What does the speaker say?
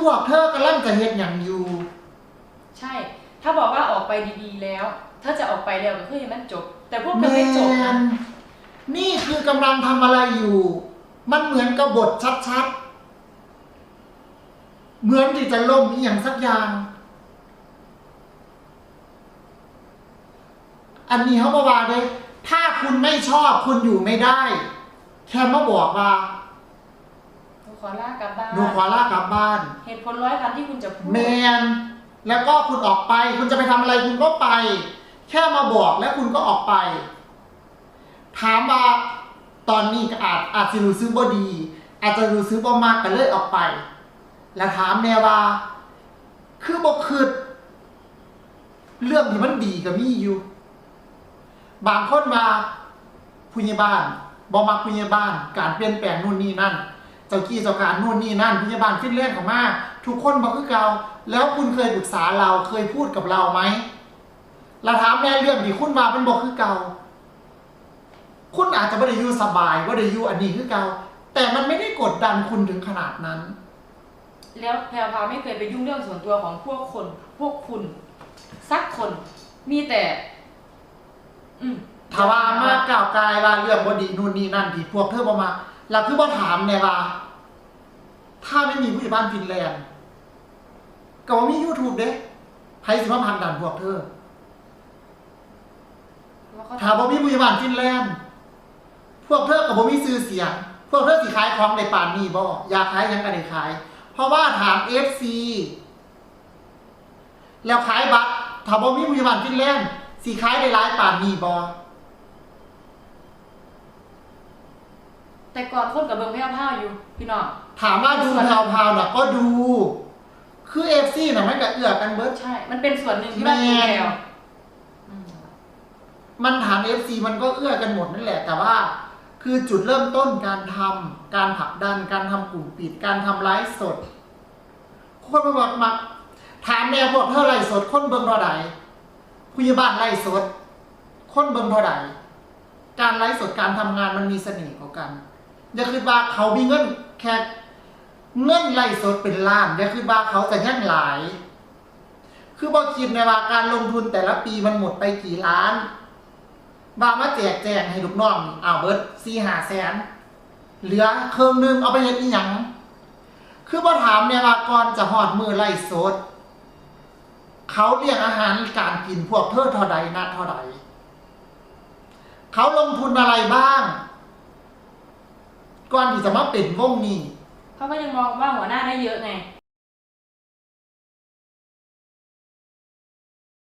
พวกเธอกำลังจะเฮ็ดหยังอยู่ ใช่ ถ้าบอกว่าออกไปดีๆแล้ว ถ้าจะออกไปแล้วก็คือให้มันจบ แต่พวกแมเธอไม่จบนะนนี่คือกำลังทำอะไรอยู่ มันเหมือนกับบทชัดๆ เหมือนที่จะล่มอหย่างสักอย่าง อันนี้เขาบอกว่าเลยถ้าคุณไม่ชอบคุณอยู่ไม่ได้ แค่มาบอกว่าหนู ขอลากลับบ้านหนูขอลากลับบ้าน เหตุผลร้อยครั้งที่คุณจะพูดแมนแล้วก็คุณออกไป คุณจะไปทำอะไรคุณก็ไป แค่มาบอกแล้วคุณก็ออกไป ถามว่าตอนนี้ก็อาจอาจจะรู้สึกบ่ดี อาจจะรู้สึกบ่มากก็เลยออกไป แล้วถามแน่ว่า คือบ่คือเรื่องที่มันดีกับมีอยู่ บางคนมาผู้ใหญ่บ้านบ่มักผู้ใหญ่บ้าน การเปลี่ยนแปลงนู่นนี่นั่น เจ้ากี้เจ้าการนู่นนี่นั่นผู้ใหญ่บ้านขึ้นเรื่องของมาทุกคนบอกคือเก่าแล้วคุณเคยปรึกษาเราเคยพูดกับเราไหมเราถามแน่เรื่องที่คุณมาเป็นบอกคือเก่าคุณอาจจะไม่ได้อยู่สบายว่าได้อยู่อันนี้คือเก่าแต่มันไม่ได้กดดันคุณถึงขนาดนั้น แล้วแพรวพราวไม่เคยไปยุ่งเรื่องส่วนตัวของพวกคน พวกคุณสักคนมีแต่ อืมถ้าว่ามากกล่าวกายว่าเรื่องบดีนู่นนี่นั่นที่พวกเธอบอกมา เราคือว่าถามเนี่ยว่า ถ้าไม่มีผู้ใหญ่บ้านฟินแลนด์ก็บ่มียูทูบเด้ใครสิมาพันดันพวกเธอว่าเขาถามว่ามีผู้ใหญ่บ้านฟินแลนด์พวกเธอกับบ่มีซื้อเสียง พวกเธอสิขายของในป่านนี้บ่อยากขายหยังก็ได้ขาย เพราะว่าถาม FC แล้วขายบัตรถ้าบ่มีผู้ใหญ่บ้านฟินแลนด์สิขายได้หลายป่านนี้บ่ แต่ก่อนคนกับเบิงแพรวพราวอยู่พี่น้อง ถามว่าดูแพรวพราวน่ะก็ดู คือ FC น่ะมันก็เอื้อกันเบิดใช่ มันเป็นส่วนหนึ่งที่บ้านคุณแพรวอืมมันถาม FC มันก็เอื้อกันหมดนั่นแหละ แต่ว่า คือจุดเริ่มต้นการทำการผลักดัน การทำกลุ่มปิด การทำไลฟ์สด คนมาบอกมาถามแนวพวกเท่าไรสด คนเบิ่งเท่าใดผู้ใหญ่บ้านไล่สด คนเบิ่งเท่าใดการไลฟ์สดการทำงานมันมีเสน่ห์กว่ากัน อย่าคิดว่าเขามีเงินแค่เงินไล่สดเป็นล้านอย่าคิดว่าเขาจะยั่งหลาย คือบอคิดในว่าการลงทุนแต่ละปีมันหมดไปกี่ล้านบามาแจกแจงให้ลูกน้องเอาเบิร์ดสี่หาแสนเหลือเครื่องนึงเอาไปเฮ็ดอีหยังคือบ่ถามเนี่ยว่าก่อนจะหอดมือไล่สดเขาเลี้ยงอาหารการกินพวกเธอเท่าใดนะเท่าใดเขาลงทุนอะไรบ้าง ก่อนที่จะมาเป็นวงนี้ เขาก็ยังมองว่าหัวหน้าได้เยอะไง